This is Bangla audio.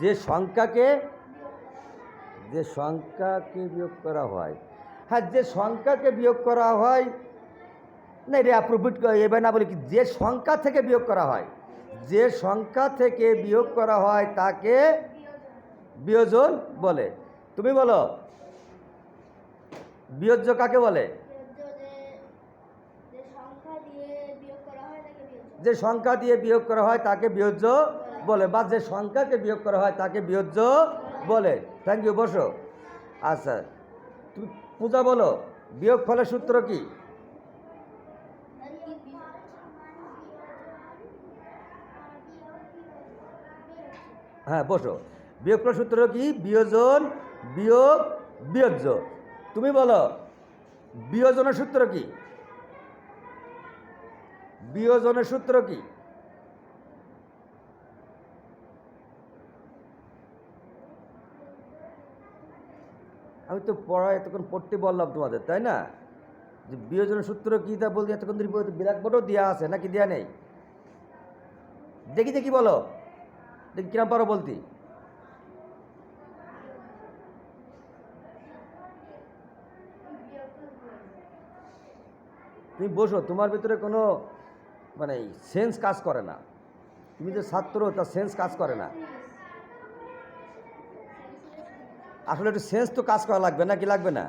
যে সংখ্যাকে যে সংখ্যাকে বিয়োগ করা হয় হ্যাঁ যে সংখ্যাকে বিয়োগ করা হয় না এটা অ্যাপ্রোপ্রিট এবার না বলি কি যে সংখ্যা থেকে বিয়োগ করা হয় যে সংখ্যা থেকে বিয়োগ করা হয় তাকে বিয়োজন বলে। তুমি বলো বিয়োজ্য কাকে বলে? যে সংখ্যা দিয়ে বিয়োগ করা হয় তাকে বিয়োগ যে সংখ্যা দিয়ে বিয়োগ করা হয় তাকে বিয়োজ্য বলে, বা যে সংখ্যাকে বিয়োগ করা হয় তাকে বিয়োজ্য বলে। থ্যাংক ইউ বসো। আচ্ছা তুমি পূজা বলো, বিয়োগ ফলের সূত্র কি? হ্যাঁ বসো। বিয়োগ ফলের সূত্র কি? বিয়োজন, বিয়োগ, বিয়োজ্য। তুমি বলো, বিয়োজনের সূত্র কি? বিয়োজনের সূত্র কি? আমি তো পড়া এতক্ষণ পড়তে বললাম তোমাদের, তাই না? যে বিয়োজনের সূত্র কী তা বলতে এতক্ষণ ধরে বিরাট বোর্ডও দেওয়া আছে, নাকি দেওয়া নেই? দেখি দেখি বলো। দেখি কিরম পারো বলতি। তুমি বসো, তোমার ভিতরে কোনো মানে সেন্স কাজ করে না। তুমি যে ছাত্র, তার সেন্স কাজ করে না। আসলে একটু সেন্স তো কাজ করা লাগবে না কি লাগবে না?